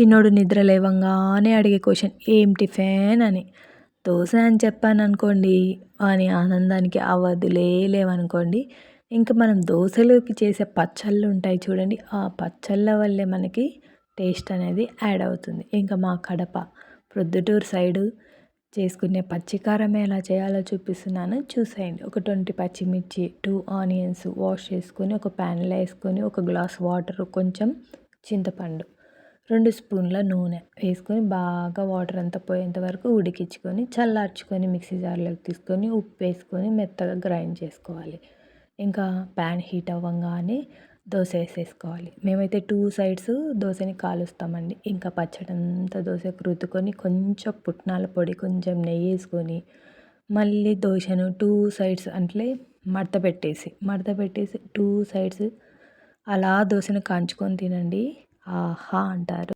చిన్నోడు నిద్ర లేవంగానే అడిగే క్వశ్చన్ ఏం టిఫిన్? అని. దోశ అని చెప్పాను అనుకోండి అని ఆనందానికి అవధులే లేవనుకోండి ఇంకా మనం దోశలోకి చేసే పచ్చళ్ళు ఉంటాయి చూడండి ఆ పచ్చళ్ళ వల్లే మనకి టేస్ట్ అనేది యాడ్ అవుతుంది. ఇంకా మా కడప ప్రొద్దుటూరు సైడు చేసుకునే పచ్చికారం ఎలా చేయాలో చూపిస్తున్నాను. చూసేయండి. ఒక ట్వంటీ పచ్చిమిర్చి టూ ఆనియన్స్ వాష్ చేసుకొని ఒక ప్యాన్లో వేసుకొని ఒక గ్లాస్ వాటర్ కొంచెం చింతపండు రెండు స్పూన్ల నూనె వేసుకొని బాగా వాటర్ అంతా పోయేంత వరకు ఉడికించుకొని చల్లార్చుకొని మిక్సీ జార్లోకి తీసుకొని ఉప్పు వేసుకొని మెత్తగా గ్రైండ్ చేసుకోవాలి. ఇంకా ప్యాన్ హీట్ అవ్వగానే దోశ వేసేసుకోవాలి. మేమైతే టూ సైడ్స్ దోశని కాలుస్తామండి. ఇంకా పచ్చడి అంతా దోశకు రుద్దుకొని కొంచెం పుట్నాల పొడి కొంచెం నెయ్యి వేసుకొని మళ్ళీ దోశను టూ సైడ్స్ అంటే మడత పెట్టేసి మడత పెట్టేసి టూ సైడ్స్ అలా దోశను కాంచుకొని తినండి. ఆహా అంటారు